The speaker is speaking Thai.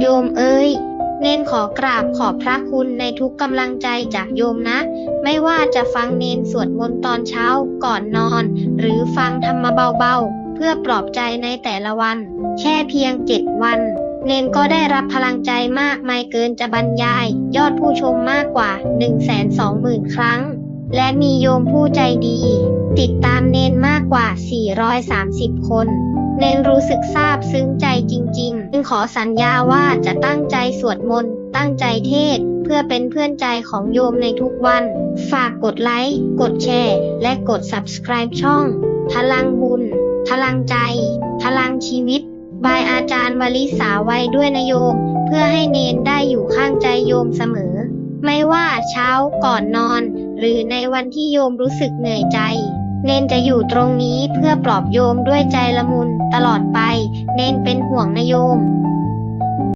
โยมเอ้ย เน้นขอกราบขอบพระคุณในทุกกำลังใจจากโยมนะ ไม่ว่าจะฟังเนนสวดมนต์ตอนเช้าก่อนนอน หรือฟังธรรมเบาๆ เพื่อปลอบใจในแต่ละวัน แค่เพียงเจ็ดวัน เนนก็ได้รับพลังใจมากมายเกินจะบรรยาย ยอดผู้ชมมากกว่า 120,000 ครั้ง และมีโยมผู้ใจดี ติดตามเนนมากกว่า 430 คน เนนรู้สึกซาบซึ้งใจจริง ขอสัญญาว่าจะตั้งใจสวดมนต์ ตั้งใจเทศ เพื่อเป็นเพื่อนใจของโยมในทุกวัน ฝากกดไลค์ กดแชร์ และกด subscribe ช่อง พลังบุญ พลังใจ พลังชีวิต บายอาจารย์วลิสาไว้ด้วยนะโยม เพื่อให้เนนได้อยู่ข้างใจโยมเสมอ ไม่ว่าเช้าก่อนนอน หรือในวันที่โยมรู้สึกเหนื่อยใจ เนนจะอยู่ตรงนี้เพื่อปลอบโยมด้วยใจละมุนตลอด ห่วงนะโยม